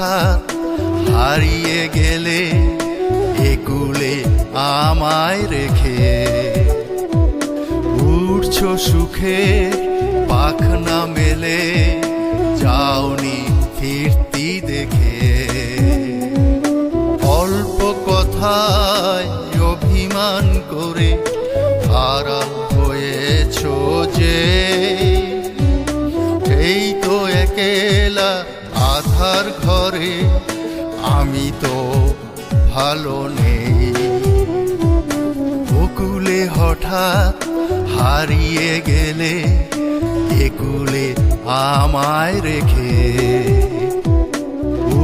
হঠাৎ হারিয়ে গেলে একুলে আমায় রেখে উঠছো সুখে পাখনা মেলে, যাওনি ফিরতি দেখে। অল্প কথায় অভিমান করে আড়াল ভালো নেই। বকুলে হঠাৎ হারিয়ে গেলে একুলে আমায় রেখে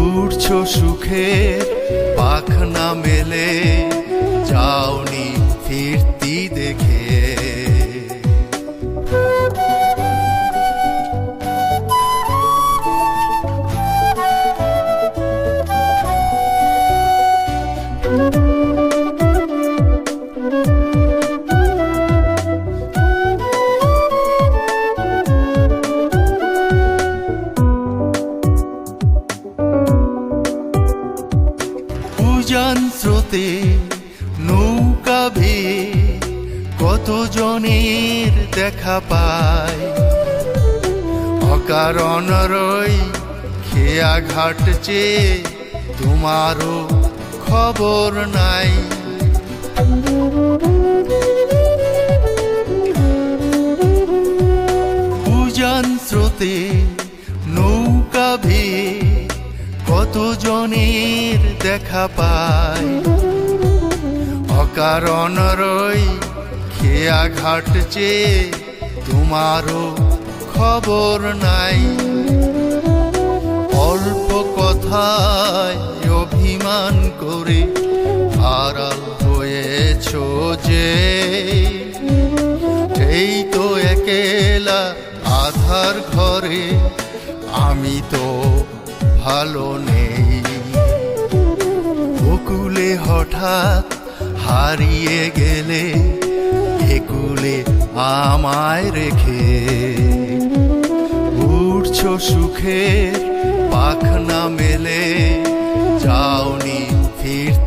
উঠছ সুখের পাখনা মেলে। উজান স্রোতে নৌকা ভে কত জনের দেখা পায়? অকারণ রই খেয়া ঘাট চেয়ে তোমারও খবর নাই। উজান স্রোতে নৌকা ভে কত জনের দেখা পায়? অকারণ রই খেয়া ঘাট চেয়ে তোমারও খবর নাই। অল্প কথায় অভিমান করে আড়াল হয়েছ যে। এই তো একেলা আধার ঘরে আমি তো ভালো নেই। বকুলে হঠাৎ হারিয়ে গেলে একুলে আমায় রেখে। উঠছ সুখের পাখনা মেলে, যাওনি ফিরতি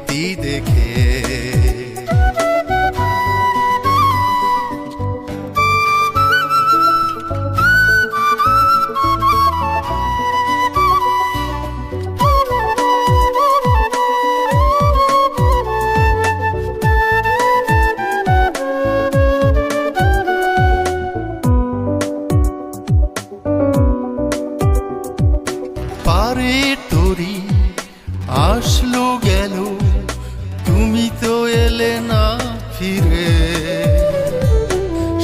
আসলো গেল, তুমি তো এলে না ফিরে।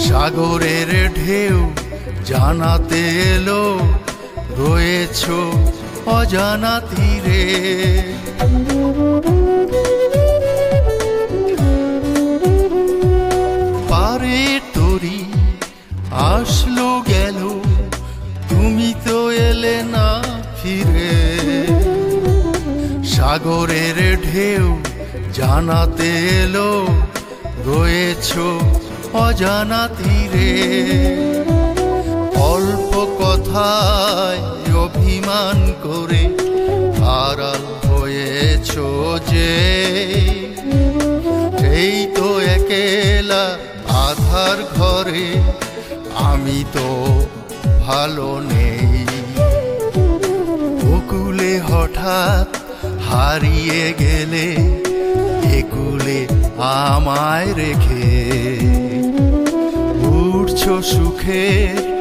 সাগরের ঢেউ জানাতে এলো, রয়েছ অজানা তীরে। পারে তরি আসলো গেল, তুমি তো এলে না ফিরে। সাগরের ঢেউ জানাতে এলো, রয়েছ অজানা তীরে। অল্প কথায় অভিমান করে আড়াল হয়েছ যে। এই তো একেলা আধার ঘরে, আমি তো ভালো নেই। বকুলে হঠাৎ হারিয়ে গেলে এগুলে আমায় রেখে। উঠছ সুখের